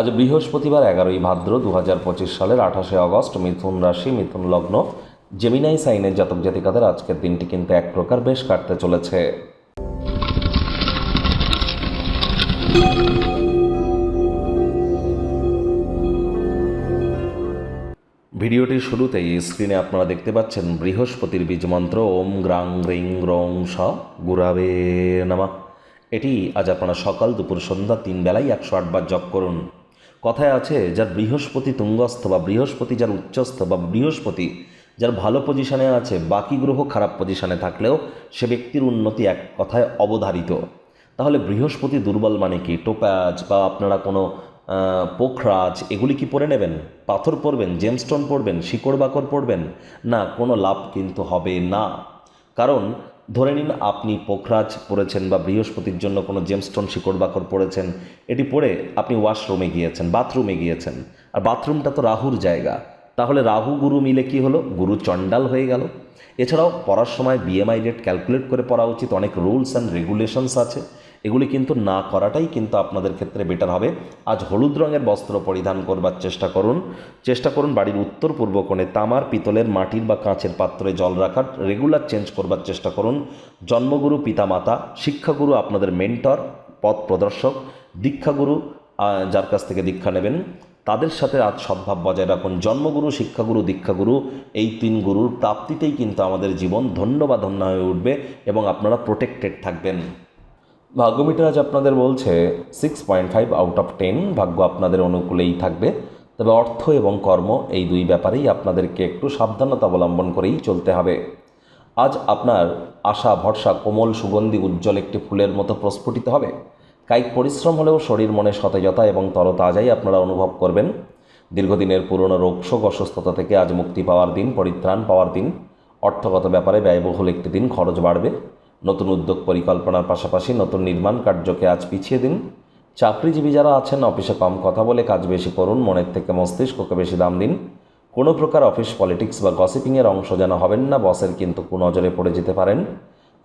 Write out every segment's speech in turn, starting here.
আজ বৃহস্পতিবার এগারোই ভাদ্র দু হাজার পঁচিশ সালের আঠাশে অগস্ট মিথুন রাশি, মিথুন লগ্ন জেমিনাই সাইনের জাতক জাতিকাদের আজকের দিনটি কিন্তু এক প্রকার বেশ কাটতে চলেছে। ভিডিওটির শুরুতেই স্ক্রিনে আপনারা দেখতে পাচ্ছেন বৃহস্পতির বীজ মন্ত্র, ওম গ্রাং রিং রং স গুরাবে নামা। এটি আজ আপনারা সকাল দুপুর সন্ধ্যা তিন বেলায় একশো আটবার জপ করুন। কথায় আছে, যার বৃহস্পতি তুঙ্গস্থ বা বৃহস্পতি যার উচ্চস্থ বা বৃহস্পতি যার ভালো পজিশনে আছে, বাকি গ্রহ খারাপ পজিশনে থাকলেও সে ব্যক্তির উন্নতি এক কথায় অবধারিত। তাহলে বৃহস্পতি দুর্বল মানে কি? টোপাজ বা আপনারা কোনো পোখরাজ, এগুলি কি পরে নেবেন? পাথর পরবেন জেমস্টোন পরবেন, শিকড় বাকর পরবেন? না, কোনো লাভ কিন্তু হবে না। কারণ ধরে নিন আপনি পোখরাজ পড়েছেন বা বৃহস্পতির জন্য কোনো জেমস্টোন শিকড় বাকর পড়েছেন, এটি পড়ে আপনি ওয়াশরুমে গিয়েছেন বাথরুমে গিয়েছেন। আর বাথরুমটা তো রাহুর জায়গা। তাহলে রাহু গুরু মিলে কি হলো? গুরু চণ্ডাল হয়ে গেল। এছাড়াও পড়ার সময় বিএমআই রেট ক্যালকুলেট করে পড়া উচিত। অনেক রুলস অ্যান্ড রেগুলেশনস আছে। এগুলি কিন্তু না করাটাই কিন্তু আপনাদের ক্ষেত্রে বেটার হবে। আজ হলুদ রঙের বস্ত্র পরিধান করবার চেষ্টা করুন। চেষ্টা করুন বাড়ির উত্তর পূর্ব কোণে তামার, পিতলের, মাটির বা কাঁচের পাত্রে জল রাখার রেগুলার চেঞ্জ করবার চেষ্টা করুন। জন্মগুরু, পিতামাতা, শিক্ষাগুরু আপনাদের মেন্টর পথ প্রদর্শক, দীক্ষাগুরু যার কাছ থেকে দীক্ষা নেবেন। তাদের সাথে আজ সদ্ভাব বজায় রাখুন। জন্মগুরু, শিক্ষাগুরু, দীক্ষাগুরু, এই তিন গুরুর প্রাপ্তিতেই কিন্তু আমাদের জীবন ধন্য বা ধন্য হয়ে উঠবে এবং আপনারা প্রোটেক্টেড থাকবেন। ভাগ্যমিটার আজ আপনাদের বলছে six point five out of ten ভাগ্য আপনাদের অনুকূলেই থাকবে। তবে অর্থ এবং কর্ম এই দুই ব্যাপারেই আপনাদেরকে একটু সাবধানতা অবলম্বন করেই চলতে হবে। আজ আপনার আশা, ভরসা, কোমল সুগন্ধি উজ্জ্বল একটি ফুলের মতো প্রস্ফুটিত হবে। কায়িক পরিশ্রম হলেও শরীর মনে সতেজতা এবং তরতাজাই আপনারা অনুভব করবেন। দীর্ঘদিনের পুরনো রোগশোক অসুস্থতা থেকে আজ মুক্তি পাওয়ার দিন, পরিত্রাণ পাওয়ার দিন। অর্থগত ব্যাপারে ব্যয়বহুল একটি দিন, খরচ বাড়বে। নতুন উদ্যোগ পরিকল্পনার পাশাপাশি নতুন নির্মাণ কার্যকে আজ পিছিয়ে দিন। চাকরিজীবী যারা আছেন, অফিসে কম কথা বলে কাজ বেশি করুন, মনের থেকে মস্তিষ্ককে বেশি দাম দিন। কোনো প্রকার অফিস পলিটিক্স বা গসিপিংয়ের অংশ যেন হবেন না, বসের কিন্তু কুনজরে পড়ে যেতে পারেন।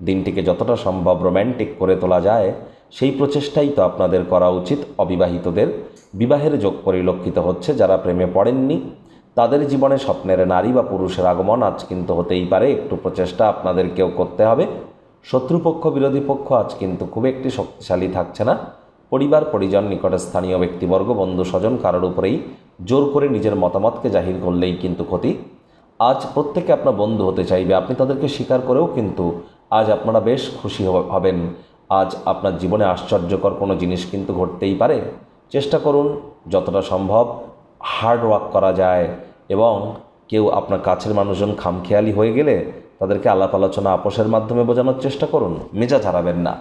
দিনটিকে যতটা সম্ভব রোম্যান্টিক করে তোলা যায়, সেই প্রচেষ্টাই তো আপনাদের করা উচিত অবিবাহিতদের। বিবাহের যোগ পরিলক্ষিত হচ্ছে যারা প্রেমে পড়েননি, তাদের জীবনে স্বপ্নের নারী বা পুরুষের আগমন আজ কিন্তু হতেই পারে, একটু প্রচেষ্টা আপনাদেরকেও করতে হবে। শত্রুপক্ষ, বিরোধী পক্ষ আজ কিন্তু খুব একটি শক্তিশালী থাকছে না। পরিবার, পরিজন, নিকটে স্থানীয় ব্যক্তিবর্গ, বন্ধু, স্বজন কারোর উপরেই জোর করে নিজের মতামতকে জাহির করলেই কিন্তু ক্ষতি। আজ প্রত্যেকে আপনার বন্ধু হতে চাইবে, আপনি তাদেরকে স্বীকার করেও কিন্তু আজ আপনারা বেশ খুশি হবেন। আজ আপনার জীবনে আশ্চর্যকর কোনো জিনিস কিন্তু ঘটতেই পারে। চেষ্টা করুন, যতটা সম্ভব হার্ড ওয়ার্ক করা যায় এবং কেউ আপনার কাছের মানুষজন খামখেয়ালি হয়ে গেলে তাদেরকে আলাপ আলোচনা আপোষের মাধ্যমে বোঝানোর চেষ্টা করুন। মেজাজ হারাবেন না।